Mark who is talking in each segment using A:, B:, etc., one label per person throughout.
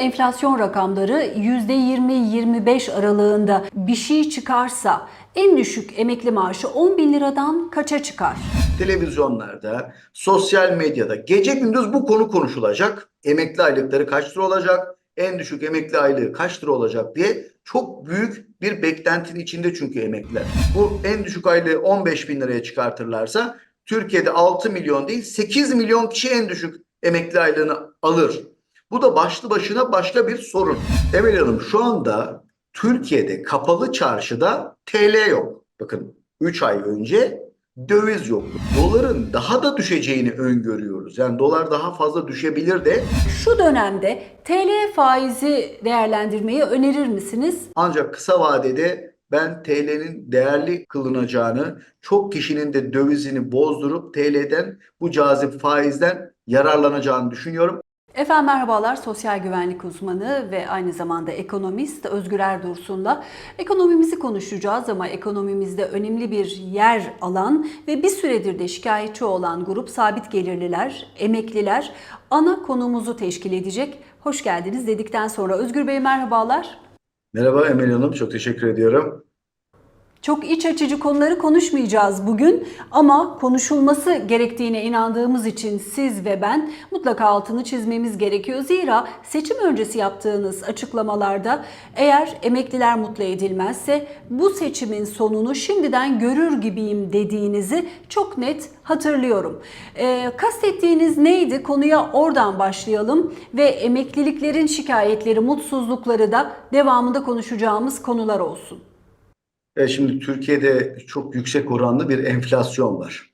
A: Enflasyon rakamları %20-25 aralığında bir şey çıkarsa en düşük emekli maaşı 10 bin liradan kaça çıkar?
B: televizyonlarda, sosyal medyada gece gündüz bu konu konuşulacak. Emekli aylıkları kaç lira olacak? En düşük emekli aylığı kaç lira olacak diye çok büyük bir beklentinin içinde çünkü emekliler. Bu en düşük aylığı 15 bin liraya çıkartırlarsa Türkiye'de 6 milyon değil 8 milyon kişi en düşük emekli aylığını alır. Bu da başlı başına başka bir sorun. Emel Hanım şu anda Türkiye'de kapalı çarşıda TL yok. Bakın 3 ay önce döviz yok. Doların daha da düşeceğini öngörüyoruz. Yani dolar daha fazla düşebilir de
A: Şu dönemde TL faizi değerlendirmeyi önerir misiniz?
B: ancak kısa vadede ben TL'nin değerli kılınacağını, çok kişinin de dövizini bozdurup TL'den bu cazip faizden yararlanacağını düşünüyorum.
A: Efendim merhabalar, sosyal güvenlik uzmanı ve aynı zamanda ekonomist Özgür Erdursun'la ekonomimizi konuşacağız ama ekonomimizde önemli bir yer alan ve bir süredir de şikayetçi olan grup sabit gelirliler, emekliler ana konumuzu teşkil edecek. Hoş geldiniz dedikten sonra Özgür Bey merhabalar.
B: Merhaba Emel Hanım, çok teşekkür ediyorum.
A: Çok iç açıcı konuları konuşmayacağız bugün ama konuşulması gerektiğine inandığımız için siz ve ben mutlaka altını çizmemiz gerekiyor. Zira seçim öncesi yaptığınız açıklamalarda eğer emekliler mutlu edilmezse bu seçimin sonunu şimdiden görür gibiyim dediğinizi çok net hatırlıyorum. Ee, kastettiğiniz neydi? Konuya oradan başlayalım ve emekliliklerin şikayetleri, mutsuzlukları da devamında konuşacağımız konular olsun.
B: E şimdi Türkiye'de çok yüksek oranlı bir enflasyon var.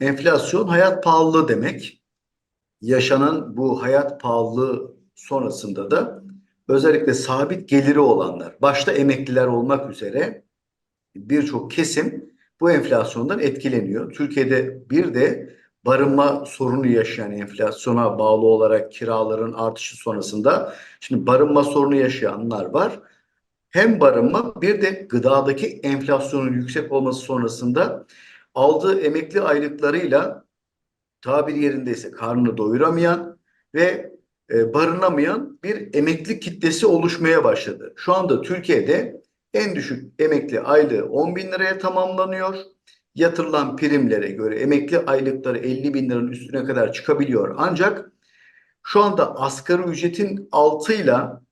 B: Enflasyon hayat pahalılığı demek. Yaşanan bu hayat pahalılığı sonrasında da özellikle sabit geliri olanlar, başta emekliler olmak üzere birçok kesim bu enflasyondan etkileniyor. Türkiye'de bir de barınma sorunu yaşayan enflasyona bağlı olarak kiraların artışı sonrasında şimdi barınma sorunu yaşayanlar var hem barınma bir de gıdadaki enflasyonun yüksek olması sonrasında aldığı emekli aylıklarıyla tabir yerindeyse karnını doyuramayan ve e, barınamayan bir emekli kitlesi oluşmaya başladı. Şu anda Türkiye'de en düşük emekli aylığı 10 bin liraya tamamlanıyor. Yatırılan primlere göre emekli aylıkları 50 bin liranın üstüne kadar çıkabiliyor. Ancak şu anda asgari ücretin altıyla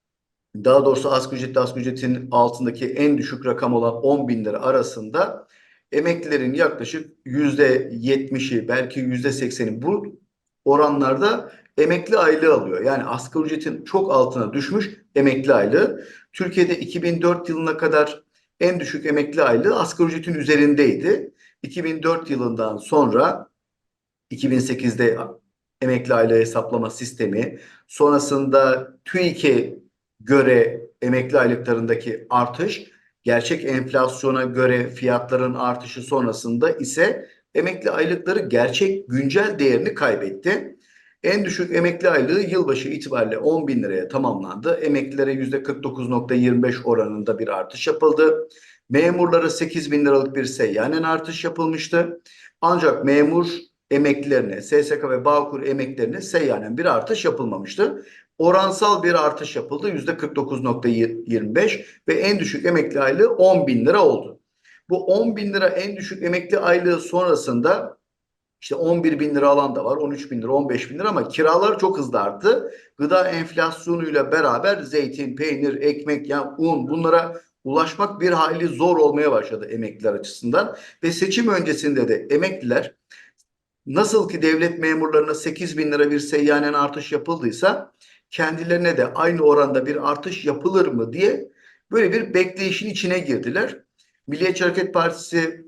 B: daha doğrusu asgari ücretle asgari ücretin altındaki en düşük rakam olan 10 bin lira arasında emeklilerin yaklaşık yüzde yetmişi belki yüzde sekseni bu oranlarda emekli aylığı alıyor. Yani asgari ücretin çok altına düşmüş emekli aylığı. Türkiye'de 2004 yılına kadar en düşük emekli aylığı asgari ücretin üzerindeydi. 2004 yılından sonra 2008'de emekli aylığı hesaplama sistemi, sonrasında TÜİK'e göre emekli aylıklarındaki artış, gerçek enflasyona göre fiyatların artışı sonrasında ise emekli aylıkları gerçek güncel değerini kaybetti. En düşük emekli aylığı yılbaşı itibariyle 10 bin liraya tamamlandı. Emeklilere %49.25 oranında bir artış yapıldı. Memurlara 8 bin liralık bir seyyanen artış yapılmıştı. Ancak memur emeklilerine, SSK ve Bağkur emeklilerine seyyanen bir artış yapılmamıştı oransal bir artış yapıldı. %49.25 ve en düşük emekli aylığı 10 bin lira oldu. Bu 10 bin lira en düşük emekli aylığı sonrasında işte 11 bin lira alan da var, 13 bin lira, 15 bin lira ama kiralar çok hızlı arttı. Gıda enflasyonuyla beraber zeytin, peynir, ekmek, yani un bunlara ulaşmak bir hayli zor olmaya başladı emekliler açısından. Ve seçim öncesinde de emekliler nasıl ki devlet memurlarına 8 bin lira bir seyyanen artış yapıldıysa kendilerine de aynı oranda bir artış yapılır mı diye böyle bir bekleyişin içine girdiler. Milliyetçi Hareket Partisi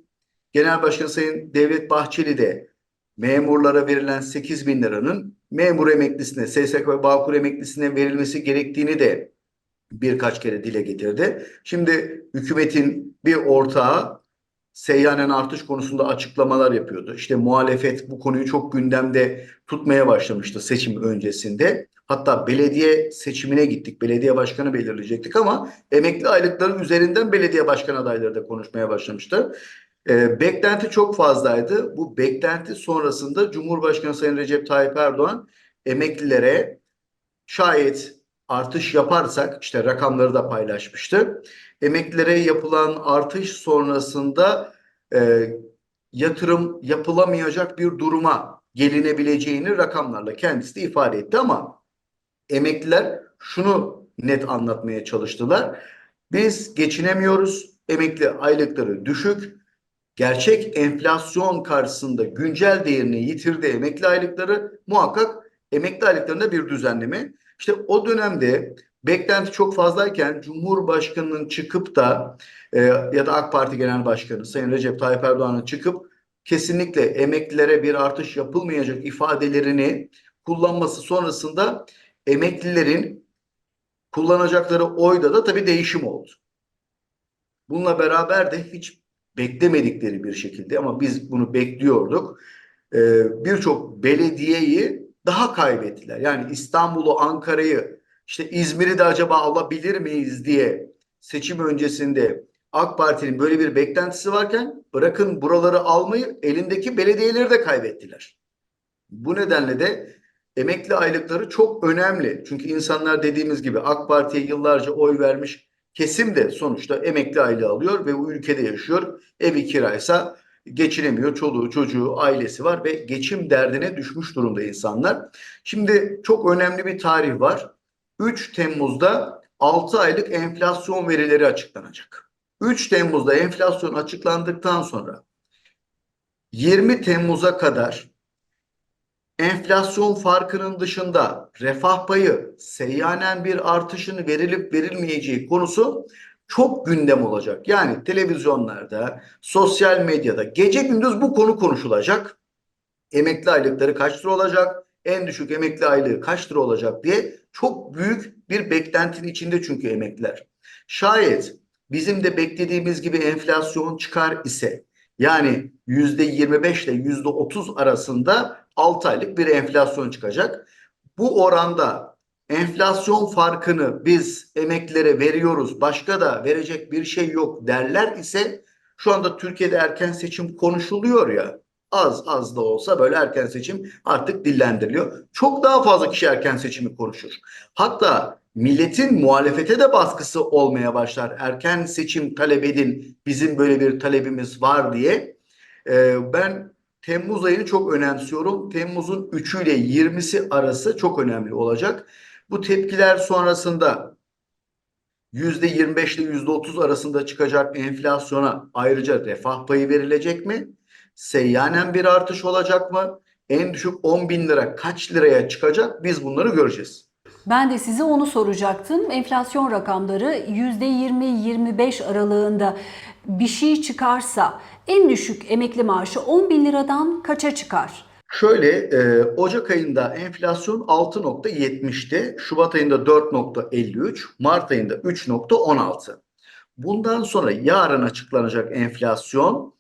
B: Genel Başkanı Sayın Devlet Bahçeli de memurlara verilen 8 bin liranın memur emeklisine, SSK ve Bağkur emeklisine verilmesi gerektiğini de birkaç kere dile getirdi. Şimdi hükümetin bir ortağı seyyanen artış konusunda açıklamalar yapıyordu. İşte muhalefet bu konuyu çok gündemde tutmaya başlamıştı seçim öncesinde. Hatta belediye seçimine gittik. Belediye başkanı belirleyecektik ama emekli aylıkların üzerinden belediye başkan adayları da konuşmaya başlamıştı. E, beklenti çok fazlaydı. Bu beklenti sonrasında Cumhurbaşkanı Sayın Recep Tayyip Erdoğan emeklilere şayet artış yaparsak işte rakamları da paylaşmıştı. Emeklilere yapılan artış sonrasında e, yatırım yapılamayacak bir duruma gelinebileceğini rakamlarla kendisi de ifade etti ama emekliler şunu net anlatmaya çalıştılar. Biz geçinemiyoruz. Emekli aylıkları düşük. Gerçek enflasyon karşısında güncel değerini yitirdi emekli aylıkları. Muhakkak emekli aylıklarında bir düzenleme. İşte o dönemde beklenti çok fazlayken Cumhurbaşkanı'nın çıkıp da e, ya da AK Parti Genel Başkanı Sayın Recep Tayyip Erdoğan'ın çıkıp kesinlikle emeklilere bir artış yapılmayacak ifadelerini kullanması sonrasında emeklilerin kullanacakları oyda da tabii değişim oldu. Bununla beraber de hiç beklemedikleri bir şekilde ama biz bunu bekliyorduk. Ee, Birçok belediyeyi daha kaybettiler. Yani İstanbul'u, Ankara'yı, işte İzmir'i de acaba alabilir miyiz diye seçim öncesinde AK Parti'nin böyle bir beklentisi varken bırakın buraları almayı elindeki belediyeleri de kaybettiler. Bu nedenle de emekli aylıkları çok önemli. Çünkü insanlar dediğimiz gibi AK Parti'ye yıllarca oy vermiş kesim de sonuçta emekli aylığı alıyor ve bu ülkede yaşıyor. Evi kiraysa geçinemiyor. Çoluğu, çocuğu, ailesi var ve geçim derdine düşmüş durumda insanlar. Şimdi çok önemli bir tarih var. 3 Temmuz'da 6 aylık enflasyon verileri açıklanacak. 3 Temmuz'da enflasyon açıklandıktan sonra 20 Temmuz'a kadar enflasyon farkının dışında refah payı seyyanen bir artışını verilip verilmeyeceği konusu çok gündem olacak. Yani televizyonlarda, sosyal medyada gece gündüz bu konu konuşulacak. Emekli aylıkları kaç lira olacak? En düşük emekli aylığı kaç lira olacak diye çok büyük bir beklentinin içinde çünkü emekliler. Şayet bizim de beklediğimiz gibi enflasyon çıkar ise yani yüzde 25 ile yüzde 30 arasında 6 aylık bir enflasyon çıkacak. Bu oranda enflasyon farkını biz emeklilere veriyoruz başka da verecek bir şey yok derler ise şu anda Türkiye'de erken seçim konuşuluyor ya az az da olsa böyle erken seçim artık dillendiriliyor. Çok daha fazla kişi erken seçimi konuşur. Hatta milletin muhalefete de baskısı olmaya başlar. Erken seçim talep edin bizim böyle bir talebimiz var diye. Ee, ben Temmuz ayını çok önemsiyorum. Temmuz'un 3'ü ile 20'si arası çok önemli olacak. Bu tepkiler sonrasında %25 ile %30 arasında çıkacak enflasyona ayrıca refah payı verilecek mi? Seyyanen bir artış olacak mı? En düşük 10 bin lira kaç liraya çıkacak? Biz bunları göreceğiz.
A: Ben de size onu soracaktım. Enflasyon rakamları %20-25 aralığında bir şey çıkarsa en düşük emekli maaşı 10 bin liradan kaça çıkar?
B: Şöyle e, Ocak ayında enflasyon 6.70'ti. Şubat ayında 4.53, Mart ayında 3.16. Bundan sonra yarın açıklanacak enflasyon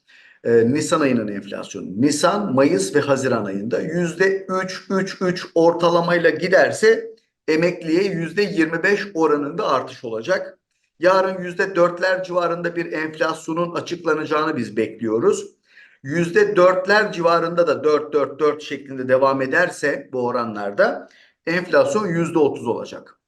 B: e, Nisan ayının enflasyonu. Nisan, Mayıs ve Haziran ayında %3-3-3 ortalamayla giderse emekliye %25 oranında artış olacak. Yarın %4'ler civarında bir enflasyonun açıklanacağını biz bekliyoruz. %4'ler civarında da 4-4-4 şeklinde devam ederse bu oranlarda enflasyon %30 olacak.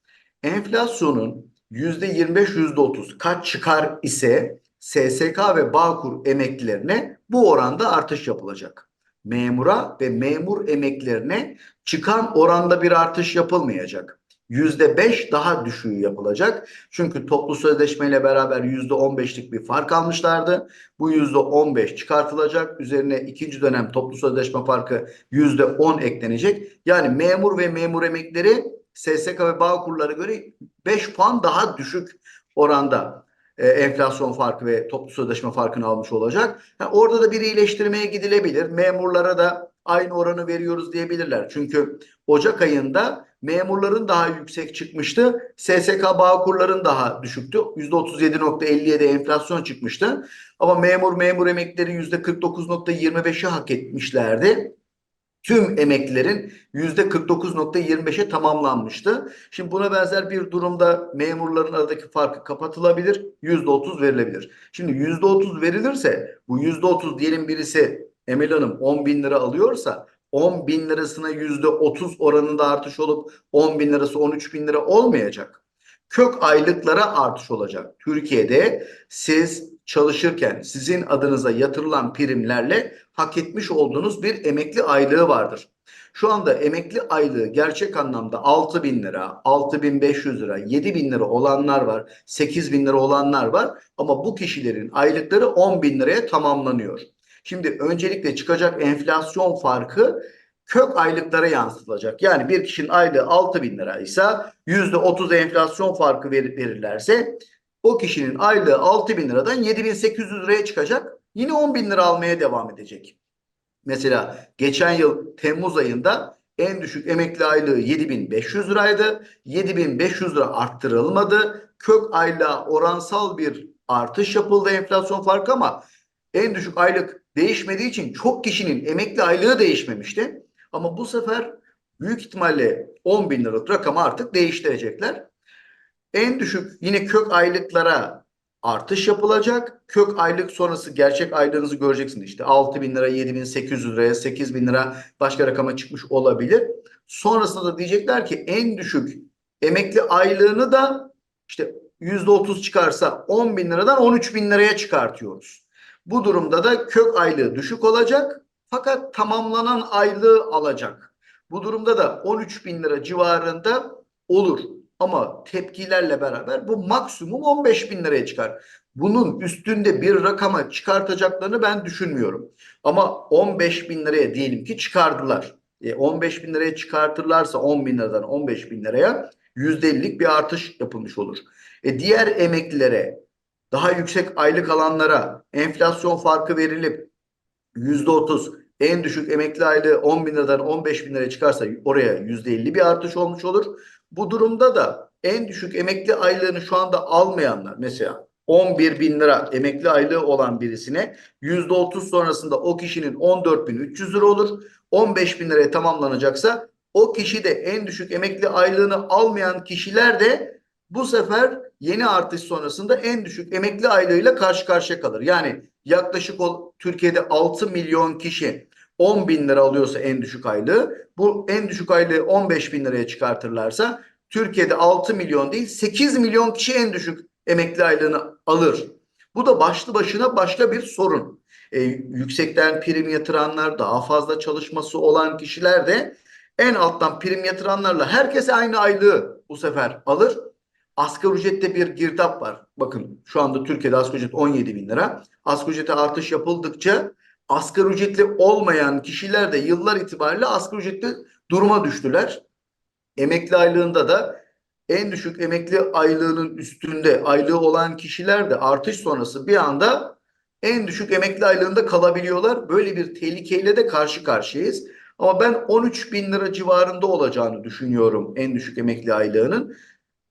B: Enflasyonun %25-%30 kaç çıkar ise SSK ve Bağkur emeklilerine bu oranda artış yapılacak. Memura ve memur emeklilerine çıkan oranda bir artış yapılmayacak. %5 daha düşüğü yapılacak. Çünkü toplu sözleşmeyle beraber %15'lik bir fark almışlardı. Bu %15 çıkartılacak. Üzerine ikinci dönem toplu sözleşme farkı %10 eklenecek. Yani memur ve memur emekleri SSK ve Bağkurlara göre 5 puan daha düşük oranda e, enflasyon farkı ve toplu sözleşme farkını almış olacak. Yani orada da bir iyileştirmeye gidilebilir. Memurlara da aynı oranı veriyoruz diyebilirler. Çünkü Ocak ayında memurların daha yüksek çıkmıştı. SSK Bağkurların daha düşüktü. %37.57'de enflasyon çıkmıştı. Ama memur memur emekleri %49.25'i hak etmişlerdi tüm emeklilerin %49.25'e tamamlanmıştı. Şimdi buna benzer bir durumda memurların aradaki farkı kapatılabilir. %30 verilebilir. Şimdi %30 verilirse bu %30 diyelim birisi Emel Hanım 10 bin lira alıyorsa 10 bin lirasına yüzde 30 oranında artış olup 10 bin lirası 13 bin lira olmayacak. Kök aylıklara artış olacak. Türkiye'de siz çalışırken sizin adınıza yatırılan primlerle hak etmiş olduğunuz bir emekli aylığı vardır. Şu anda emekli aylığı gerçek anlamda 6 bin lira, 6 bin 500 lira, 7 bin lira olanlar var, 8 bin lira olanlar var. Ama bu kişilerin aylıkları 10 bin liraya tamamlanıyor. Şimdi öncelikle çıkacak enflasyon farkı kök aylıklara yansıtılacak. Yani bir kişinin aylığı 6 bin liraysa %30 enflasyon farkı ver- verirlerse o kişinin aylığı 6 bin liradan 7800 liraya çıkacak. Yine 10 bin lira almaya devam edecek. Mesela geçen yıl Temmuz ayında en düşük emekli aylığı 7500 liraydı. 7500 lira arttırılmadı. Kök aylığa oransal bir artış yapıldı enflasyon farkı ama en düşük aylık değişmediği için çok kişinin emekli aylığı değişmemişti. Ama bu sefer büyük ihtimalle 10 bin liralık rakamı artık değiştirecekler. En düşük yine kök aylıklara artış yapılacak. Kök aylık sonrası gerçek aylığınızı göreceksiniz. İşte 6 bin lira, 7 bin 800 liraya, 8 bin lira başka rakama çıkmış olabilir. Sonrasında da diyecekler ki en düşük emekli aylığını da işte %30 çıkarsa 10 bin liradan 13 bin liraya çıkartıyoruz. Bu durumda da kök aylığı düşük olacak fakat tamamlanan aylığı alacak. Bu durumda da 13 bin lira civarında olur. Ama tepkilerle beraber bu maksimum 15 bin liraya çıkar. Bunun üstünde bir rakama çıkartacaklarını ben düşünmüyorum. Ama 15 bin liraya diyelim ki çıkardılar. E 15 bin liraya çıkartırlarsa 10 bin liradan 15 bin liraya %50'lik bir artış yapılmış olur. E diğer emeklilere daha yüksek aylık alanlara enflasyon farkı verilip %30 en düşük emekli aylığı 10 bin liradan 15 bin liraya çıkarsa oraya %50 bir artış olmuş olur. Bu durumda da en düşük emekli aylığını şu anda almayanlar mesela 11 bin lira emekli aylığı olan birisine %30 sonrasında o kişinin 14.300 lira olur. 15 bin liraya tamamlanacaksa o kişi de en düşük emekli aylığını almayan kişiler de bu sefer yeni artış sonrasında en düşük emekli aylığıyla karşı karşıya kalır. Yani yaklaşık o Türkiye'de 6 milyon kişi 10 bin lira alıyorsa en düşük aylığı bu en düşük aylığı 15 bin liraya çıkartırlarsa Türkiye'de 6 milyon değil 8 milyon kişi en düşük emekli aylığını alır. Bu da başlı başına başka bir sorun. E, yüksekten prim yatıranlar daha fazla çalışması olan kişiler de en alttan prim yatıranlarla herkes aynı aylığı bu sefer alır. Asgari ücrette bir girdap var. Bakın şu anda Türkiye'de asgari ücret 17 bin lira. Asgari ücrete artış yapıldıkça asgari ücretli olmayan kişiler de yıllar itibariyle asgari ücretli duruma düştüler. Emekli aylığında da en düşük emekli aylığının üstünde aylığı olan kişiler de artış sonrası bir anda en düşük emekli aylığında kalabiliyorlar. Böyle bir tehlikeyle de karşı karşıyayız. Ama ben 13 bin lira civarında olacağını düşünüyorum en düşük emekli aylığının.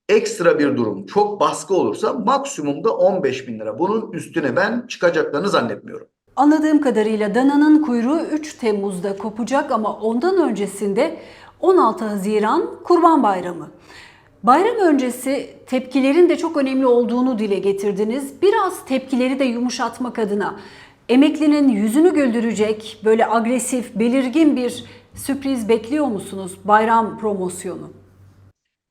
B: Ekstra bir durum çok baskı olursa maksimumda 15 bin lira. Bunun üstüne ben çıkacaklarını zannetmiyorum.
A: Anladığım kadarıyla dananın kuyruğu 3 Temmuz'da kopacak ama ondan öncesinde 16 Haziran Kurban Bayramı. Bayram öncesi tepkilerin de çok önemli olduğunu dile getirdiniz. Biraz tepkileri de yumuşatmak adına emeklinin yüzünü güldürecek böyle agresif, belirgin bir sürpriz bekliyor musunuz? Bayram promosyonu.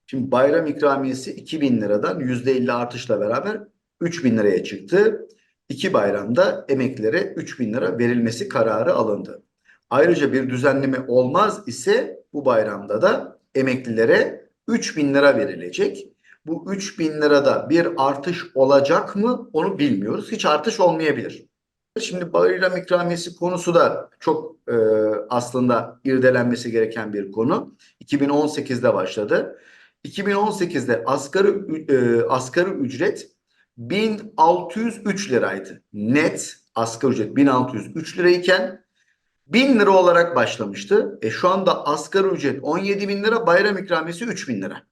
B: Şimdi bayram ikramiyesi 2000 liradan %50 artışla beraber 3000 liraya çıktı. İki bayramda emeklilere 3000 lira verilmesi kararı alındı. Ayrıca bir düzenleme olmaz ise bu bayramda da emeklilere 3000 lira verilecek. Bu 3000 lirada bir artış olacak mı onu bilmiyoruz. Hiç artış olmayabilir. Şimdi bayram ikramiyesi konusu da çok e, aslında irdelenmesi gereken bir konu. 2018'de başladı. 2018'de asgari e, asgari ücret 1603 liraydı. Net asgari ücret 1603 lirayken 1000 lira olarak başlamıştı. E şu anda asgari ücret 17 bin lira, bayram ikramiyesi 3 bin lira.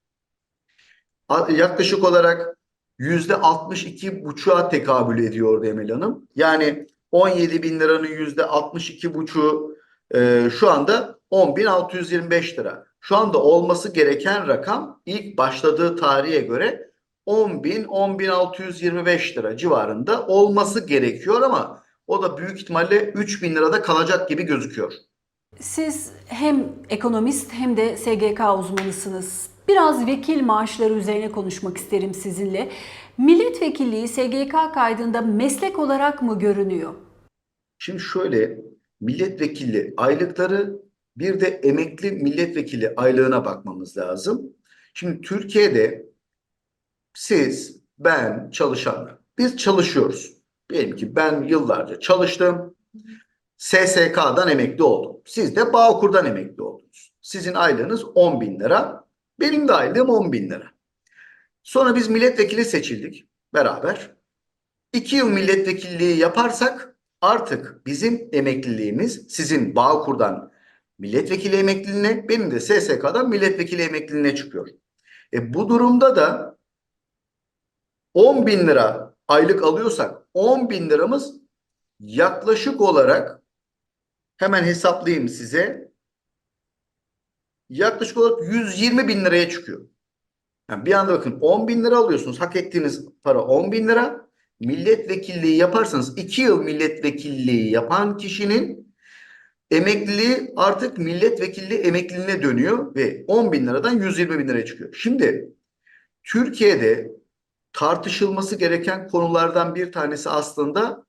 B: Yaklaşık olarak yüzde 62 buçuğa tekabül ediyor Emel Hanım. Yani 17 bin liranın yüzde 62 buçuğu e, şu anda 10.625 lira. Şu anda olması gereken rakam ilk başladığı tarihe göre 10.000 10.625 lira civarında olması gerekiyor ama o da büyük ihtimalle 3.000 lirada kalacak gibi gözüküyor.
A: Siz hem ekonomist hem de SGK uzmanısınız. Biraz vekil maaşları üzerine konuşmak isterim sizinle. Milletvekilliği SGK kaydında meslek olarak mı görünüyor?
B: Şimdi şöyle milletvekili aylıkları bir de emekli milletvekili aylığına bakmamız lazım. Şimdi Türkiye'de siz, ben, çalışanlar biz çalışıyoruz. Diyelim ki ben yıllarca çalıştım. SSK'dan emekli oldum. Siz de Bağkur'dan emekli oldunuz. Sizin aylığınız 10 bin lira. Benim de aylığım 10 bin lira. Sonra biz milletvekili seçildik beraber. İki yıl milletvekilliği yaparsak artık bizim emekliliğimiz sizin Bağkur'dan milletvekili emekliliğine, benim de SSK'dan milletvekili emekliliğine çıkıyor. E bu durumda da 10 bin lira aylık alıyorsak 10 bin liramız yaklaşık olarak hemen hesaplayayım size yaklaşık olarak 120 bin liraya çıkıyor. Yani bir anda bakın 10 bin lira alıyorsunuz. Hak ettiğiniz para 10 bin lira. Milletvekilliği yaparsanız 2 yıl milletvekilliği yapan kişinin emekliliği artık milletvekilliği emekliliğine dönüyor ve 10 bin liradan 120 bin liraya çıkıyor. Şimdi Türkiye'de tartışılması gereken konulardan bir tanesi aslında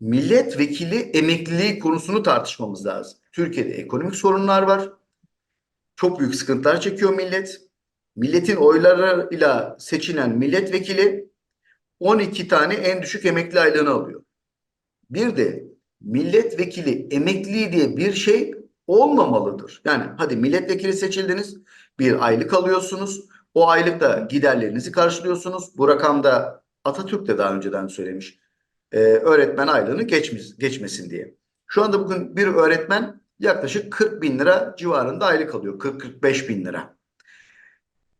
B: milletvekili emekliliği konusunu tartışmamız lazım. Türkiye'de ekonomik sorunlar var. Çok büyük sıkıntılar çekiyor millet. Milletin oylarıyla seçilen milletvekili 12 tane en düşük emekli aylığını alıyor. Bir de milletvekili emekliliği diye bir şey olmamalıdır. Yani hadi milletvekili seçildiniz, bir aylık alıyorsunuz. O aylıkta giderlerinizi karşılıyorsunuz. Bu rakamda Atatürk de daha önceden söylemiş. Ee, öğretmen aylığını geçmiş, geçmesin diye. Şu anda bugün bir öğretmen yaklaşık 40 bin lira civarında aylık alıyor. 40-45 bin lira.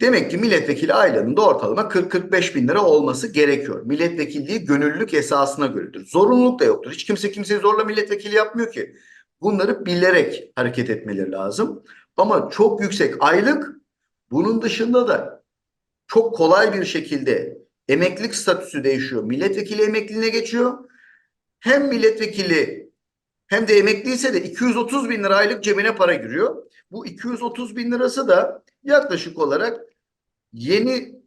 B: Demek ki milletvekili aylığının da ortalama 40-45 bin lira olması gerekiyor. Milletvekilliği gönüllülük esasına göredir. Zorunluluk da yoktur. Hiç kimse kimseyi zorla milletvekili yapmıyor ki. Bunları bilerek hareket etmeleri lazım. Ama çok yüksek aylık bunun dışında da çok kolay bir şekilde emeklilik statüsü değişiyor. Milletvekili emekliliğine geçiyor. Hem milletvekili hem de emekliyse de 230 bin lira aylık cebine para giriyor. Bu 230 bin lirası da yaklaşık olarak yeni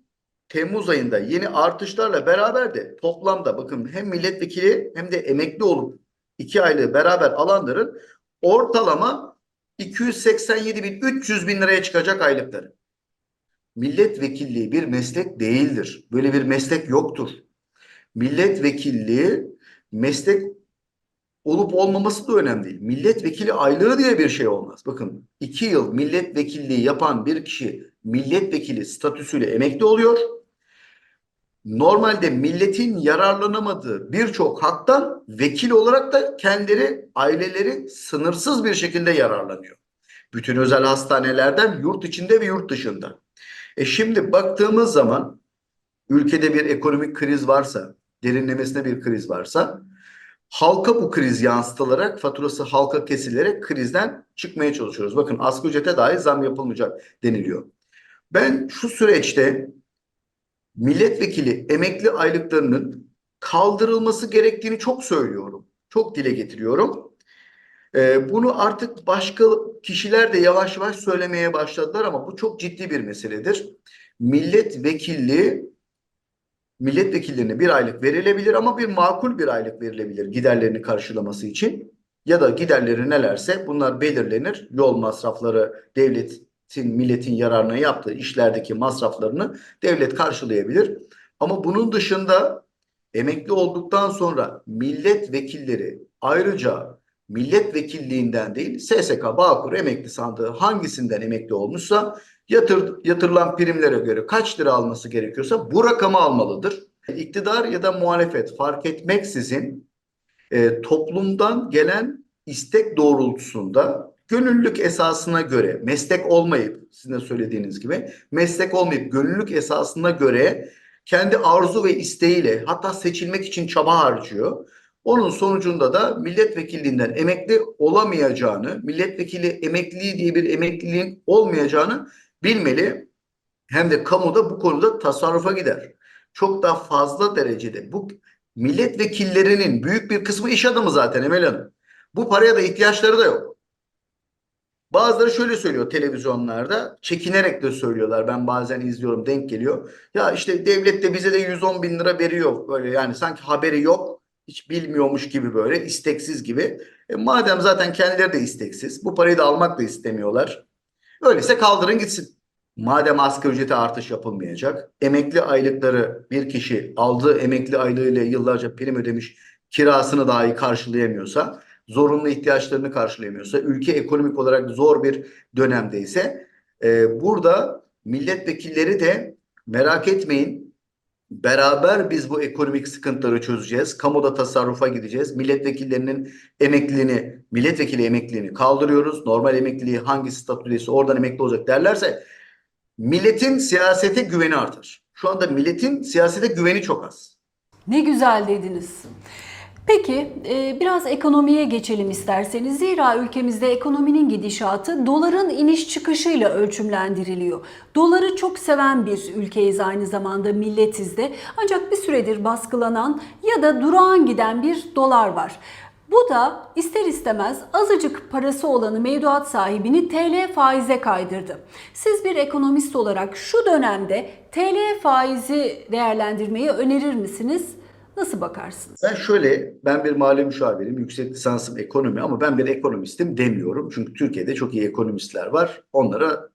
B: Temmuz ayında yeni artışlarla beraber de toplamda bakın hem milletvekili hem de emekli olup iki aylığı beraber alanların ortalama 287 bin 300 bin liraya çıkacak aylıkları. Milletvekilliği bir meslek değildir. Böyle bir meslek yoktur. Milletvekilliği meslek olup olmaması da önemli değil. Milletvekili aylığı diye bir şey olmaz. Bakın iki yıl milletvekilliği yapan bir kişi milletvekili statüsüyle emekli oluyor. Normalde milletin yararlanamadığı birçok haktan vekil olarak da kendileri, aileleri sınırsız bir şekilde yararlanıyor. Bütün özel hastanelerden yurt içinde ve yurt dışında. E şimdi baktığımız zaman ülkede bir ekonomik kriz varsa, derinlemesine bir kriz varsa halka bu kriz yansıtılarak faturası halka kesilerek krizden çıkmaya çalışıyoruz. Bakın asgari ücrete dahi zam yapılmayacak deniliyor. Ben şu süreçte milletvekili emekli aylıklarının kaldırılması gerektiğini çok söylüyorum. Çok dile getiriyorum. Ee, bunu artık başka kişiler de yavaş yavaş söylemeye başladılar ama bu çok ciddi bir meseledir. Milletvekilliği milletvekillerine bir aylık verilebilir ama bir makul bir aylık verilebilir giderlerini karşılaması için. Ya da giderleri nelerse bunlar belirlenir. Yol masrafları devletin, milletin yararına yaptığı işlerdeki masraflarını devlet karşılayabilir. Ama bunun dışında emekli olduktan sonra milletvekilleri ayrıca milletvekilliğinden değil SSK, Bağkur emekli sandığı hangisinden emekli olmuşsa yatır, yatırılan primlere göre kaç lira alması gerekiyorsa bu rakamı almalıdır. İktidar ya da muhalefet fark etmeksizin e, toplumdan gelen istek doğrultusunda gönüllülük esasına göre meslek olmayıp sizin de söylediğiniz gibi meslek olmayıp gönüllülük esasına göre kendi arzu ve isteğiyle hatta seçilmek için çaba harcıyor. Onun sonucunda da milletvekilliğinden emekli olamayacağını, milletvekili emekliliği diye bir emekliliğin olmayacağını bilmeli. Hem de kamuda bu konuda tasarrufa gider. Çok daha fazla derecede bu milletvekillerinin büyük bir kısmı iş adamı zaten Emel Hanım. Bu paraya da ihtiyaçları da yok. Bazıları şöyle söylüyor televizyonlarda, çekinerek de söylüyorlar. Ben bazen izliyorum, denk geliyor. Ya işte devlet de bize de 110 bin lira veriyor. Böyle yani sanki haberi yok, hiç bilmiyormuş gibi böyle, isteksiz gibi. E madem zaten kendileri de isteksiz, bu parayı da almak da istemiyorlar. Öyleyse kaldırın gitsin. Madem asgari ücrete artış yapılmayacak, emekli aylıkları bir kişi aldığı emekli aylığıyla yıllarca prim ödemiş kirasını dahi karşılayamıyorsa, zorunlu ihtiyaçlarını karşılayamıyorsa, ülke ekonomik olarak zor bir dönemdeyse e, burada milletvekilleri de merak etmeyin beraber biz bu ekonomik sıkıntıları çözeceğiz. Kamuda tasarrufa gideceğiz. Milletvekillerinin emekliliğini, milletvekili emekliliğini kaldırıyoruz. Normal emekliliği hangi statüdeyse oradan emekli olacak derlerse milletin siyasete güveni artar. Şu anda milletin siyasete güveni çok az.
A: Ne güzel dediniz. Peki e, biraz ekonomiye geçelim isterseniz. Zira ülkemizde ekonominin gidişatı doların iniş çıkışıyla ölçümlendiriliyor. Doları çok seven bir ülkeyiz aynı zamanda milletiz de. Ancak bir süredir baskılanan ya da durağan giden bir dolar var. Bu da ister istemez azıcık parası olanı mevduat sahibini TL faize kaydırdı. Siz bir ekonomist olarak şu dönemde TL faizi değerlendirmeyi önerir misiniz? Nasıl bakarsınız?
B: Ben şöyle, ben bir mali müşavirim, yüksek lisansım ekonomi ama ben bir ekonomistim demiyorum. Çünkü Türkiye'de çok iyi ekonomistler var. Onlara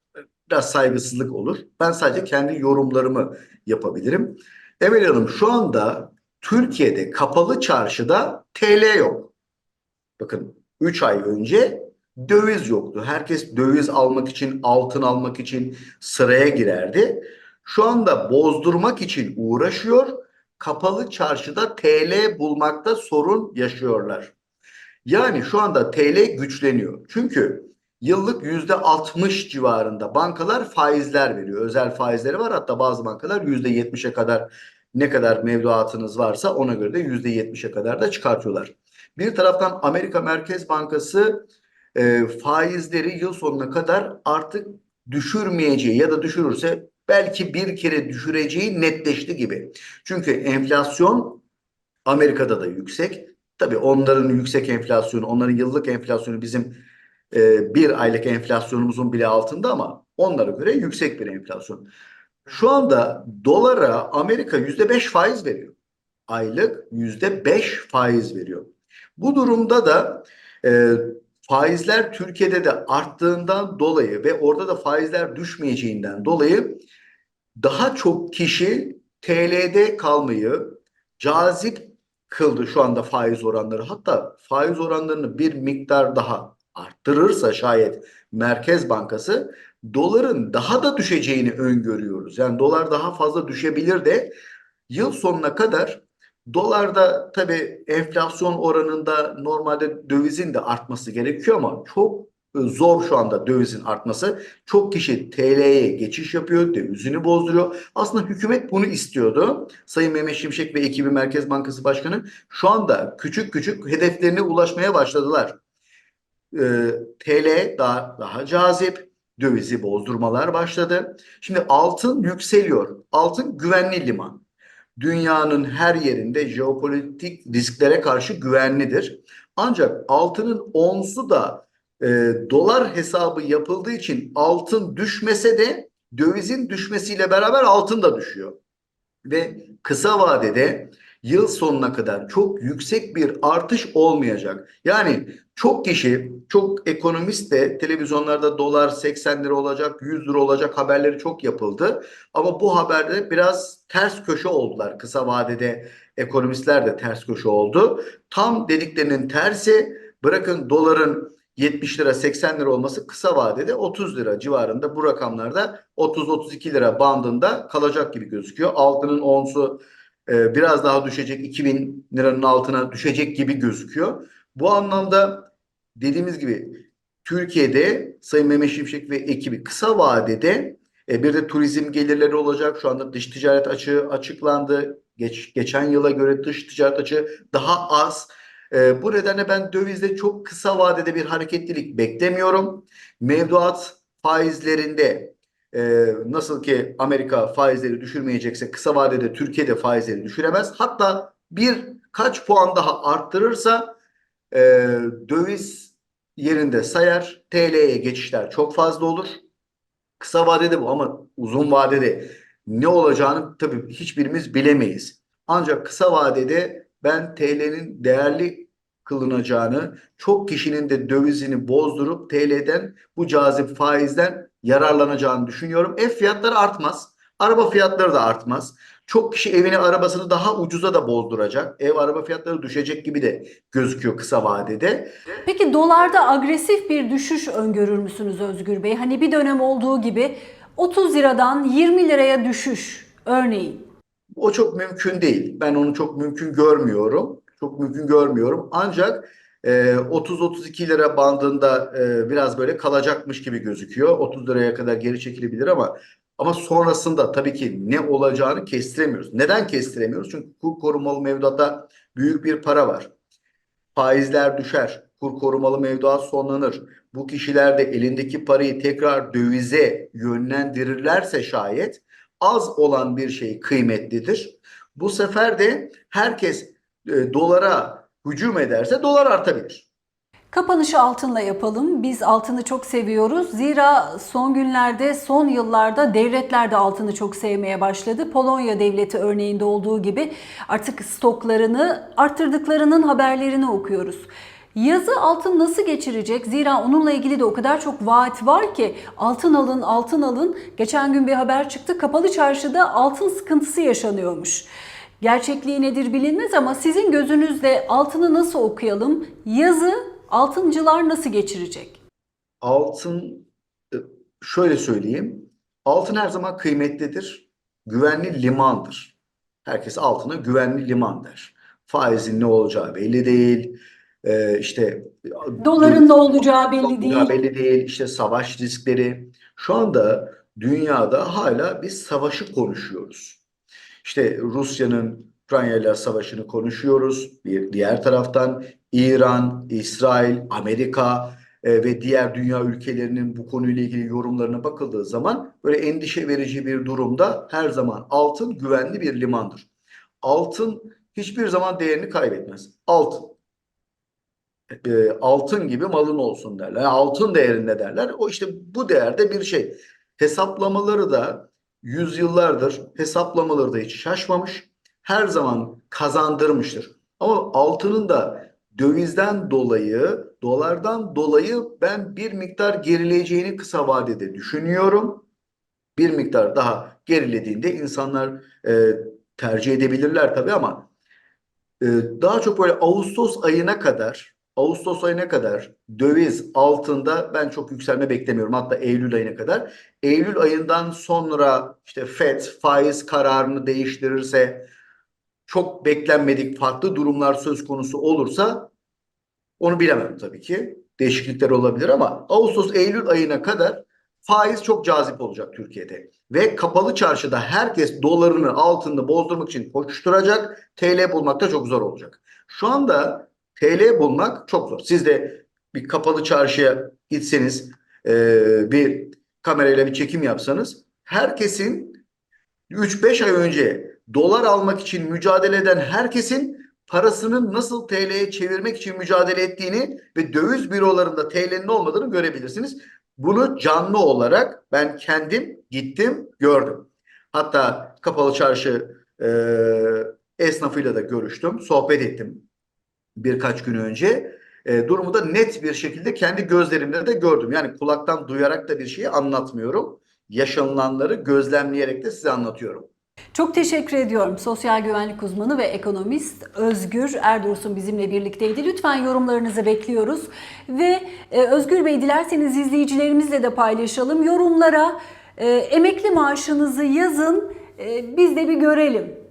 B: biraz saygısızlık olur. Ben sadece kendi yorumlarımı yapabilirim. Emel Hanım şu anda Türkiye'de kapalı çarşıda TL yok. Bakın 3 ay önce döviz yoktu. Herkes döviz almak için, altın almak için sıraya girerdi. Şu anda bozdurmak için uğraşıyor. Kapalı çarşıda TL bulmakta sorun yaşıyorlar. Yani şu anda TL güçleniyor. Çünkü yıllık yüzde 60 civarında bankalar faizler veriyor. Özel faizleri var. Hatta bazı bankalar yüzde 70'e kadar ne kadar mevduatınız varsa ona göre de yüzde 70'e kadar da çıkartıyorlar. Bir taraftan Amerika Merkez Bankası e, faizleri yıl sonuna kadar artık düşürmeyeceği ya da düşürürse belki bir kere düşüreceği netleşti gibi. Çünkü enflasyon Amerika'da da yüksek. Tabii onların yüksek enflasyonu, onların yıllık enflasyonu bizim e, bir aylık enflasyonumuzun bile altında ama onlara göre yüksek bir enflasyon. Şu anda dolara Amerika yüzde beş faiz veriyor. Aylık yüzde beş faiz veriyor. Bu durumda da e, faizler Türkiye'de de arttığından dolayı ve orada da faizler düşmeyeceğinden dolayı daha çok kişi TL'de kalmayı cazip kıldı şu anda faiz oranları. Hatta faiz oranlarını bir miktar daha arttırırsa şayet Merkez Bankası doların daha da düşeceğini öngörüyoruz. Yani dolar daha fazla düşebilir de yıl sonuna kadar dolarda tabii enflasyon oranında normalde dövizin de artması gerekiyor ama çok zor şu anda dövizin artması. Çok kişi TL'ye geçiş yapıyor, dövizini bozduruyor. Aslında hükümet bunu istiyordu. Sayın Mehmet Şimşek ve ekibi Merkez Bankası Başkanı şu anda küçük küçük hedeflerine ulaşmaya başladılar. Ee, TL daha, daha cazip, dövizi bozdurmalar başladı. Şimdi altın yükseliyor. Altın güvenli liman. Dünyanın her yerinde jeopolitik risklere karşı güvenlidir. Ancak altının onsu da e, dolar hesabı yapıldığı için altın düşmese de dövizin düşmesiyle beraber altın da düşüyor. Ve kısa vadede yıl sonuna kadar çok yüksek bir artış olmayacak. Yani çok kişi, çok ekonomist de televizyonlarda dolar 80 lira olacak, 100 lira olacak haberleri çok yapıldı. Ama bu haberde biraz ters köşe oldular. Kısa vadede ekonomistler de ters köşe oldu. Tam dediklerinin tersi bırakın doların 70 lira 80 lira olması kısa vadede 30 lira civarında bu rakamlarda 30-32 lira bandında kalacak gibi gözüküyor. Altının onsu e, biraz daha düşecek 2000 liranın altına düşecek gibi gözüküyor. Bu anlamda dediğimiz gibi Türkiye'de Sayın Mehmet Şimşek ve ekibi kısa vadede e, bir de turizm gelirleri olacak. Şu anda dış ticaret açığı açıklandı. Geç, geçen yıla göre dış ticaret açığı daha az. E, bu nedenle ben dövizde çok kısa vadede bir hareketlilik beklemiyorum. Mevduat faizlerinde e, nasıl ki Amerika faizleri düşürmeyecekse kısa vadede Türkiye'de faizleri düşüremez. Hatta bir kaç puan daha arttırırsa e, döviz yerinde sayar. TL'ye geçişler çok fazla olur. Kısa vadede bu ama uzun vadede ne olacağını tabii hiçbirimiz bilemeyiz. Ancak kısa vadede ben TL'nin değerli kılınacağını, çok kişinin de dövizini bozdurup TL'den bu cazip faizden yararlanacağını düşünüyorum. Ev fiyatları artmaz. Araba fiyatları da artmaz. Çok kişi evini arabasını daha ucuza da bozduracak. Ev araba fiyatları düşecek gibi de gözüküyor kısa vadede.
A: Peki dolarda agresif bir düşüş öngörür müsünüz Özgür Bey? Hani bir dönem olduğu gibi 30 liradan 20 liraya düşüş örneğin.
B: O çok mümkün değil. Ben onu çok mümkün görmüyorum. Çok mümkün görmüyorum. Ancak e, 30-32 lira bandında e, biraz böyle kalacakmış gibi gözüküyor. 30 liraya kadar geri çekilebilir ama ama sonrasında tabii ki ne olacağını kestiremiyoruz. Neden kestiremiyoruz? Çünkü kur korumalı mevduatta büyük bir para var. Faizler düşer, kur korumalı mevduat sonlanır. Bu kişiler de elindeki parayı tekrar dövize yönlendirirlerse şayet az olan bir şey kıymetlidir. Bu sefer de herkes e, dolara hücum ederse dolar artabilir.
A: Kapanışı altınla yapalım. Biz altını çok seviyoruz. Zira son günlerde, son yıllarda devletler de altını çok sevmeye başladı. Polonya devleti örneğinde olduğu gibi artık stoklarını arttırdıklarının haberlerini okuyoruz. Yazı altın nasıl geçirecek? Zira onunla ilgili de o kadar çok vaat var ki altın alın, altın alın. Geçen gün bir haber çıktı. Kapalı çarşıda altın sıkıntısı yaşanıyormuş. Gerçekliği nedir bilinmez ama sizin gözünüzle altını nasıl okuyalım? Yazı altıncılar nasıl geçirecek?
B: Altın e, şöyle söyleyeyim. Altın her zaman kıymetlidir. Güvenli limandır. Herkes altına güvenli liman der. Faizin ne olacağı belli değil. Ee, işte
A: Doların ne olacağı belli değil.
B: belli değil. İşte savaş riskleri. Şu anda dünyada hala biz savaşı konuşuyoruz. İşte Rusya'nın Ukrayna ile savaşını konuşuyoruz. Bir diğer taraftan İran, İsrail, Amerika e, ve diğer dünya ülkelerinin bu konuyla ilgili yorumlarına bakıldığı zaman böyle endişe verici bir durumda her zaman altın güvenli bir limandır. Altın hiçbir zaman değerini kaybetmez. Altın e, altın gibi malın olsun derler. Yani altın değerinde derler. O işte bu değerde bir şey. Hesaplamaları da yüzyıllardır hesaplamaları da hiç şaşmamış. Her zaman kazandırmıştır. Ama altının da dövizden dolayı, dolardan dolayı ben bir miktar gerileyeceğini kısa vadede düşünüyorum. Bir miktar daha gerilediğinde insanlar e, tercih edebilirler tabii ama e, daha çok böyle Ağustos ayına kadar Ağustos ayına kadar döviz altında ben çok yükselme beklemiyorum. Hatta Eylül ayına kadar. Eylül ayından sonra işte FED faiz kararını değiştirirse çok beklenmedik farklı durumlar söz konusu olursa onu bilemem tabii ki. Değişiklikler olabilir ama Ağustos Eylül ayına kadar faiz çok cazip olacak Türkiye'de. Ve kapalı çarşıda herkes dolarını altını bozdurmak için koşturacak. TL bulmak da çok zor olacak. Şu anda TL bulmak çok zor. Siz de bir kapalı çarşıya gitseniz e, bir kamerayla bir çekim yapsanız herkesin 3-5 ay önce dolar almak için mücadele eden herkesin parasını nasıl TL'ye çevirmek için mücadele ettiğini ve döviz bürolarında TL'nin olmadığını görebilirsiniz. Bunu canlı olarak ben kendim gittim gördüm. Hatta kapalı çarşı e, esnafıyla da görüştüm, sohbet ettim birkaç gün önce. E, durumu da net bir şekilde kendi gözlerimle de gördüm. Yani kulaktan duyarak da bir şeyi anlatmıyorum. Yaşanılanları gözlemleyerek de size anlatıyorum.
A: Çok teşekkür ediyorum. Sosyal güvenlik uzmanı ve ekonomist Özgür Erdursun bizimle birlikteydi. Lütfen yorumlarınızı bekliyoruz. Ve e, Özgür Bey dilerseniz izleyicilerimizle de paylaşalım. Yorumlara e, emekli maaşınızı yazın. E, biz de bir görelim.